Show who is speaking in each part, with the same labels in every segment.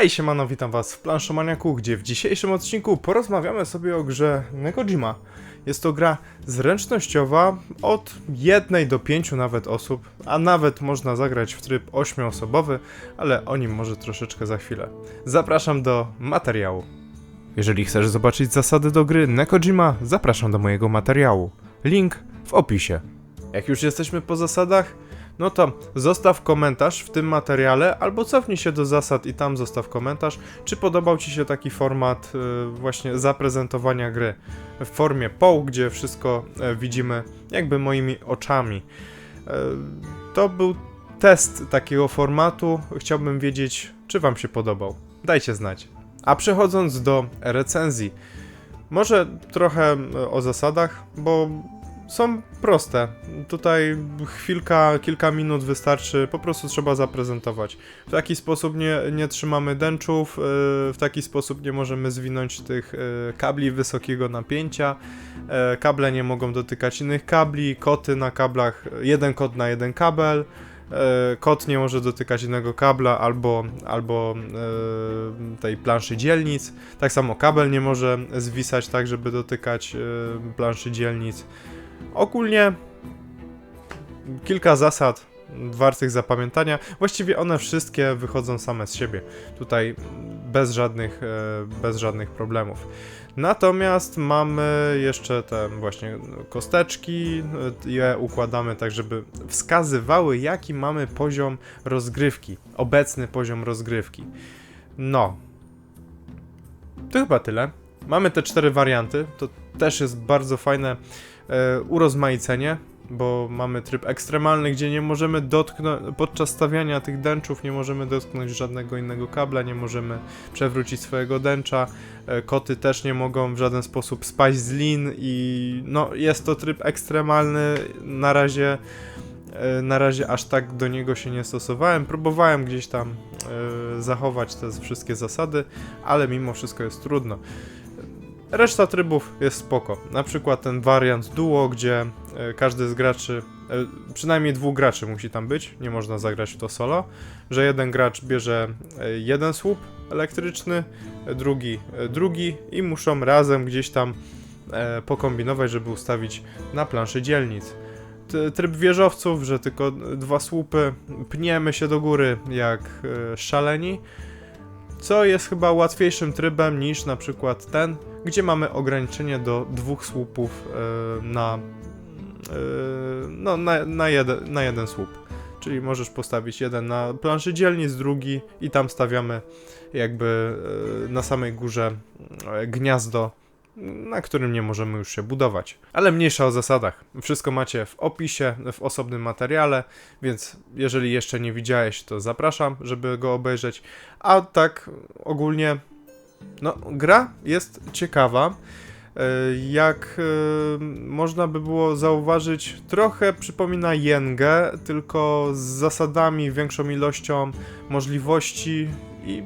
Speaker 1: Hej, siemano, witam was w Planszomaniaku, gdzie w dzisiejszym odcinku porozmawiamy sobie o grze Nekojima. Jest to gra zręcznościowa od jednej do pięciu nawet osób, a nawet można zagrać w tryb ośmioosobowy, ale o nim może troszeczkę za chwilę. Zapraszam do materiału. Jeżeli chcesz zobaczyć zasady do gry Nekojima, zapraszam do mojego materiału. Link w opisie. Jak już jesteśmy po zasadach, no to zostaw komentarz w tym materiale, albo cofnij się do zasad i tam zostaw komentarz, czy podobał Ci się taki format y, właśnie zaprezentowania gry w formie POW, gdzie wszystko e, widzimy jakby moimi oczami. E, To był test takiego formatu, chciałbym wiedzieć, czy Wam się podobał. Dajcie znać. A przechodząc do recenzji, może trochę e, o zasadach, bo są proste. Tutaj chwilka, kilka minut wystarczy, po prostu trzeba zaprezentować. W taki sposób nie, nie trzymamy dęczów, yy, w taki sposób nie możemy zwinąć tych yy, kabli wysokiego napięcia. Yy, Kable nie mogą dotykać innych kabli, koty na kablach, jeden kot na jeden kabel. Kot nie może dotykać innego kabla albo, albo yy, tej planszy dzielnic. Tak samo kabel nie może zwisać tak, żeby dotykać yy, planszy dzielnic. Ogólnie kilka zasad wartych zapamiętania. Właściwie one wszystkie wychodzą same z siebie. Tutaj bez żadnych, e, bez żadnych problemów. Natomiast mamy jeszcze te właśnie kosteczki, e, je układamy tak, żeby wskazywały jaki mamy poziom rozgrywki, obecny poziom rozgrywki. No. To chyba tyle. Mamy te cztery warianty, to też jest bardzo fajne urozmaicenie, bo mamy tryb ekstremalny, gdzie nie możemy dotknąć, podczas stawiania tych dęczów nie możemy dotknąć żadnego innego kabla, nie możemy przewrócić swojego dęcza, e, koty też nie mogą w żaden sposób spaść z lin i no jest to tryb ekstremalny, na razie e, na razie aż tak do niego się nie stosowałem, próbowałem gdzieś tam e, zachować te wszystkie zasady, ale mimo wszystko jest trudno. Reszta trybów jest spoko. Na przykład ten wariant duo, gdzie e, każdy z graczy, e, przynajmniej dwóch graczy musi tam być, nie można zagrać w to solo, że jeden gracz bierze e, jeden słup elektryczny, drugi drugi i muszą razem gdzieś tam pokombinować, żeby ustawić na planszy dzielnic. Tryb wieżowców, że tylko dwa słupy, pniemy się do góry jak szaleni, co jest chyba łatwiejszym trybem niż na przykład ten, gdzie mamy ograniczenie do dwóch słupów e, na, e, no, na, na, jeden, na jeden słup. Czyli możesz postawić jeden na planszy dzielnic, drugi i tam stawiamy jakby e, na samej górze gniazdo, na którym nie możemy już się budować. Ale mniejsza o zasadach. Wszystko macie w opisie, w osobnym materiale, więc jeżeli jeszcze nie widziałeś, to zapraszam, żeby go obejrzeć. A tak ogólnie no, gra jest ciekawa. E, Jak e, można by było zauważyć, trochę przypomina Jengę, tylko z zasadami, większą ilością możliwości i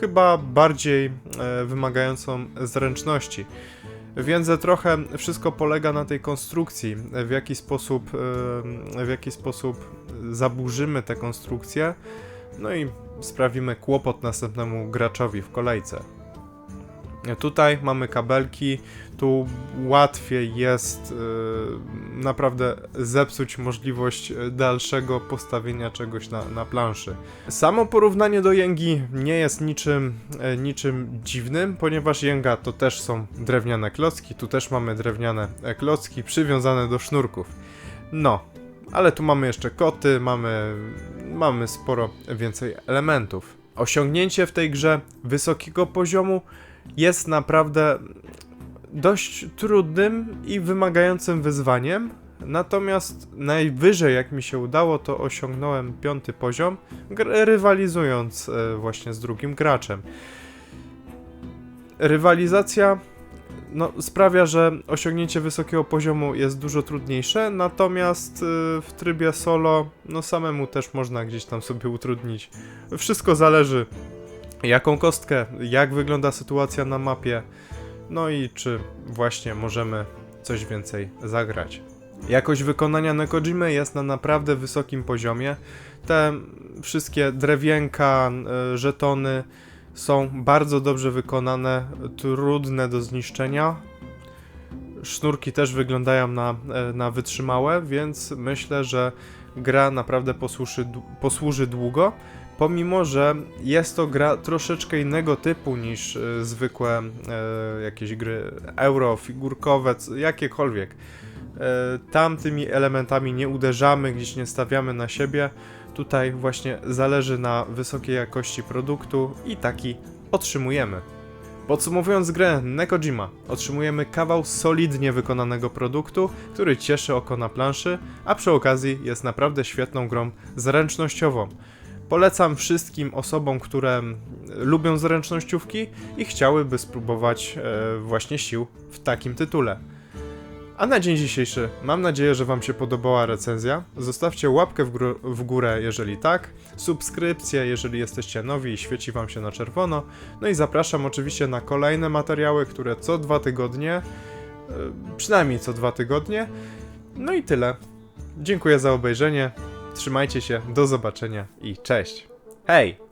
Speaker 1: chyba bardziej e, wymagającą zręczności. Więc trochę wszystko polega na tej konstrukcji, w jaki sposób, e, w jaki sposób zaburzymy tę konstrukcję, no i sprawimy kłopot następnemu graczowi w kolejce. Tutaj mamy kabelki, tu łatwiej jest e, naprawdę zepsuć możliwość e, dalszego postawienia czegoś na, na planszy. Samo porównanie do Jęgi nie jest niczym, e, niczym dziwnym, ponieważ Jęga to też są drewniane klocki, tu też mamy drewniane e, klocki przywiązane do sznurków. No, ale tu mamy jeszcze koty, mamy, mamy sporo więcej elementów. Osiągnięcie w tej grze wysokiego poziomu jest naprawdę dość trudnym i wymagającym wyzwaniem. Natomiast najwyżej, jak mi się udało, to osiągnąłem piąty poziom, rywalizując e, właśnie z drugim graczem. Rywalizacja no, sprawia, że osiągnięcie wysokiego poziomu jest dużo trudniejsze, natomiast y, w trybie solo, no samemu też można gdzieś tam sobie utrudnić. Wszystko zależy, jaką kostkę, jak wygląda sytuacja na mapie, no i czy właśnie możemy coś więcej zagrać. Jakość wykonania Nekojimy jest na naprawdę wysokim poziomie. Te wszystkie drewienka, e, żetony są bardzo dobrze wykonane, trudne do zniszczenia. Sznurki też wyglądają na, e, na wytrzymałe, więc myślę, że gra naprawdę posłuży, posłuży długo. Pomimo, że jest to gra troszeczkę innego typu niż e, zwykłe e, jakieś gry euro, figurkowe, jakiekolwiek. E, tam tymi elementami nie uderzamy, gdzieś nie stawiamy na siebie. Tutaj właśnie zależy na wysokiej jakości produktu i taki otrzymujemy. Podsumowując grę Nekojima, otrzymujemy kawał solidnie wykonanego produktu, który cieszy oko na planszy, a przy okazji jest naprawdę świetną grą zręcznościową. Polecam wszystkim osobom, które mm, lubią zręcznościówki i chciałyby spróbować e, właśnie sił w takim tytule. A na dzień dzisiejszy mam nadzieję, że Wam się podobała recenzja. Zostawcie łapkę w, górę, w górę, jeżeli tak, subskrypcję, jeżeli jesteście nowi i świeci Wam się na czerwono. No i zapraszam oczywiście na kolejne materiały, które co dwa tygodnie, e, przynajmniej co dwa tygodnie. No i tyle. Dziękuję za obejrzenie. Trzymajcie się, do zobaczenia i cześć. Hej!